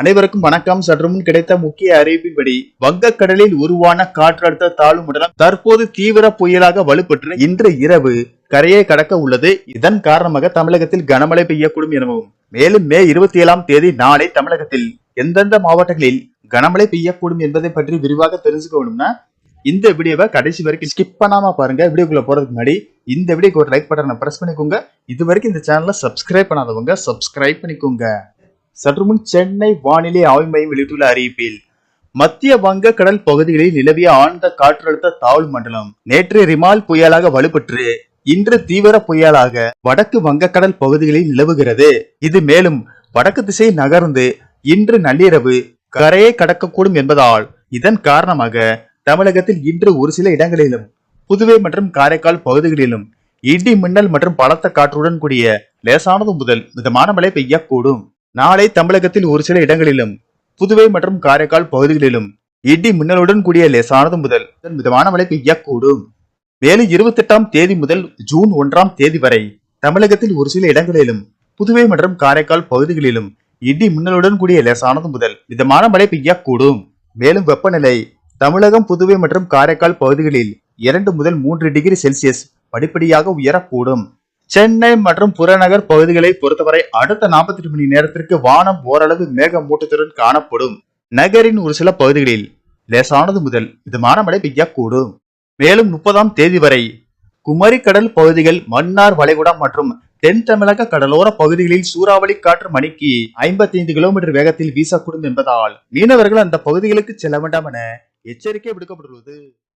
அனைவருக்கும் வணக்கம். சற்றுமுன் கிடைத்த முக்கிய அறிவிப்பின்படி வங்கக்கடலில் உருவான காற்றழுத்த தாழ்வு மண்டலம் தற்போது தீவிர புயலாக வலுப்பெற்று இன்று இரவு கரையை கடக்க உள்ளது. இதன் காரணமாக தமிழகத்தில் கனமழை பெய்யக்கூடும் எனவும் மேலும் மே இருபத்தி ஏழாம் தேதி நாளை தமிழகத்தில் எந்தெந்த மாவட்டங்களில் கனமழை பெய்யக்கூடும் என்பதை பற்றி விரிவாக தெரிஞ்சுக்கணும்னா இந்த வீடியோவை கடைசி வரைக்கும் ஸ்கிப் பண்ணாம பாருங்க. வீடியோக்குள்ள போறதுக்கு முன்னாடி இந்த வீடியோக்கு ஒரு லைக் பட்டனை பிரஸ் பண்ணிக்கோங்க. இது வரைக்கும் இந்த சேனலை சப்ஸ்கிரைப் பண்ணாதவங்க சப்ஸ்கிரைப் பண்ணிக்கோங்க. சற்றுமுன் சென்னை வானிலை ஆய்வு மையம் வெளியிட்டுள்ள அறிவிப்பில் மத்திய வங்க கடல் பகுதிகளில் நிலவிய ஆழ்ந்த காற்றழுத்த தாழ்வு மண்டலம் நேற்று ரிமால் புயலாக வலுப்பெற்று இன்று தீவிர புயலாக வடக்கு வங்கக்கடல் பகுதிகளில் நிலவுகிறது. இது மேலும் வடக்கு திசை நகர்ந்து இன்று நள்ளிரவு கரையை கடக்கக்கூடும் என்பதால் இதன் காரணமாக தமிழகத்தில் இன்று ஒரு சில இடங்களிலும் புதுவை மற்றும் காரைக்கால் பகுதிகளிலும் இடி மின்னல் மற்றும் பலத்த காற்றுடன் கூடிய லேசானது முதல் மிதமான மழை பெய்யக்கூடும். நாளை தமிழகத்தில் ஒரு சில இடங்களிலும் புதுவை மற்றும் காரைக்கால் பகுதிகளிலும் இடி மின்னலுடன் கூடிய லேசானது முதல் மிதமான மழை பெய்யக்கூடும். மேலும் இருபத்தி எட்டாம் தேதி முதல் ஜூன் ஒன்றாம் தேதி வரை தமிழகத்தில் ஒரு சில இடங்களிலும் புதுவை மற்றும் காரைக்கால் பகுதிகளிலும் இடி மின்னலுடன் கூடிய லேசானது முதல் மிதமான மழை பெய்யக்கூடும். மேலும் வெப்பநிலை தமிழகம் புதுவை மற்றும் காரைக்கால் பகுதிகளில் இரண்டு முதல் மூன்று டிகிரி செல்சியஸ் படிப்படியாக உயரக்கூடும். சென்னை மற்றும் புறநகர் பகுதிகளை பொறுத்தவரை அடுத்த நாற்பத்தி எட்டு மணி நேரத்திற்கு வானம் ஓரளவு மேகமூட்டத்துடன் காணப்படும். நகரின் ஒரு சில பகுதிகளில் லேசானது முதல் மிதமான மழை பெய்யக்கூடும். மேலும் முப்பதாம் தேதி வரை குமரி கடல் பகுதிகள் மன்னார் வளைகுடா மற்றும் தென் தமிழக கடலோர பகுதிகளில் சூறாவளி காற்று மணிக்கு ஐம்பத்தி ஐந்து கிலோமீட்டர் வேகத்தில் வீசக்கூடும் என்பதால் மீனவர்கள் அந்த பகுதிகளுக்கு செல்ல வேண்டாம் என எச்சரிக்கை விடுக்கப்பட்டுள்ளது.